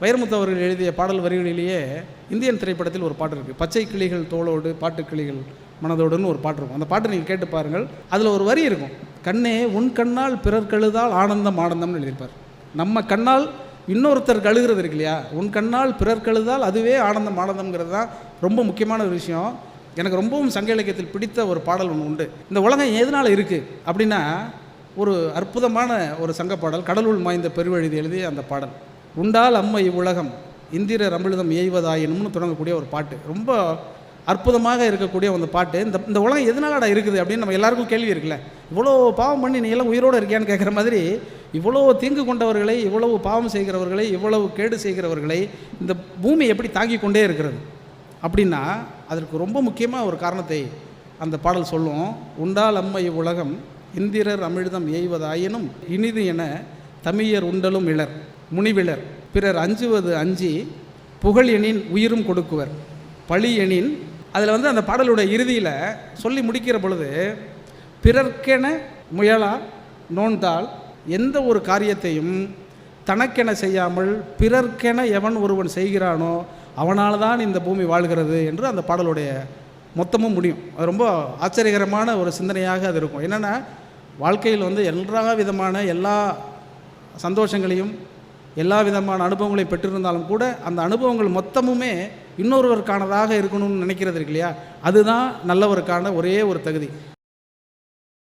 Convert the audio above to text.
வைரமுத்து அவர்கள் எழுதிய பாடல் வரிகளிலேயே இந்தியன் திரைப்படத்தில் ஒரு பாட்டு இருக்குது பச்சை கிளிகள் தோளோடு பாட்டு கிளிகள் மனதோடுன்னு ஒரு பாட்டு இருக்கும். அந்த பாட்டை நீங்கள் கேட்டு பாருங்கள். அதில் ஒரு வரி இருக்கும். கண்ணே உன் கண்ணால் பிறர் கழுதால் ஆனந்தம் ஆனந்தம்னு எழுதியிருப்பார். நம்ம கண்ணால் இன்னொருத்தர் கழுகிறது இருக்கு இல்லையா? உன் கண்ணால் பிறர் கழுதால் அதுவே ஆனந்தம் ஆனந்தம்ங்கிறது தான் ரொம்ப முக்கியமான ஒரு விஷயம். எனக்கு ரொம்பவும் சங்க இலக்கியத்தில் பிடித்த ஒரு பாடல் ஒன்று உண்டு. இந்த உலகம் எதனால் இருக்குது அப்படின்னா ஒரு அற்புதமான ஒரு சங்க பாடல் கடலுள் மாய்ந்த பெருவெழுதி எழுதிய அந்த பாடல். உண்டால் அம்மை இவ்வுலகம் இந்திரர் அமிர்தம் ஏய்வதாயினும்னு தொடங்கக்கூடிய ஒரு பாட்டு. ரொம்ப அற்புதமாக இருக்கக்கூடிய அந்த பாட்டு. இந்த இந்த உலகம் எதனாலடா இருக்குது அப்படின்னு நம்ம எல்லாருக்கும் கேள்வி இருக்குல்ல. இவ்வளோ பாவம் பண்ணி நீ எல்லாம் உயிரோடு இருக்கியான்னு கேட்குற மாதிரி இவ்வளோ தீங்கு கொண்டவர்களை இவ்வளவு பாவம் செய்கிறவர்களை இவ்வளவு கேடு செய்கிறவர்களை இந்த பூமி எப்படி தாங்கி கொண்டே இருக்கிறது? அப்படின்னா அதற்கு ரொம்ப முக்கியமாக ஒரு காரணத்தை அந்த பாடல் சொல்லும். உண்டால் அம்மை உலகம் இந்திரர் அமிழ்தம் எய்வதாயினும் இனிது என தமியர் உண்டலும் இளர் முனிவிளர். பிறர் அஞ்சுவது அஞ்சி புகழ் எனின் உயிரும் கொடுக்குவர். பழி எனின் அதில் வந்து அந்த பாடலுடைய இறுதியில் சொல்லி முடிக்கிற பொழுது பிறர்க்கென முயலா நோன்தால் எந்த ஒரு காரியத்தையும் தனக்கென செய்யாமல் பிறர்க்கென எவன் ஒருவன் செய்கிறானோ அவனால் தான் இந்த பூமி வாழ்கிறது என்று அந்த பாடலுடைய மொத்தமும் முடியும். அது ரொம்ப ஆச்சரியகரமான ஒரு சிந்தனையாக அது இருக்கும். என்னென்னா வாழ்க்கையில் வந்து எல்லா விதமான எல்லா சந்தோஷங்களையும் எல்லா விதமான அனுபவங்களை பெற்றிருந்தாலும் கூட அந்த அனுபவங்கள் மொத்தமுமே இன்னொருவருக்கானதாக இருக்கணும்னு நினைக்கிறது இருக்கு இல்லையா? அதுதான் நல்லவருக்கான ஒரே ஒரு தகுதி.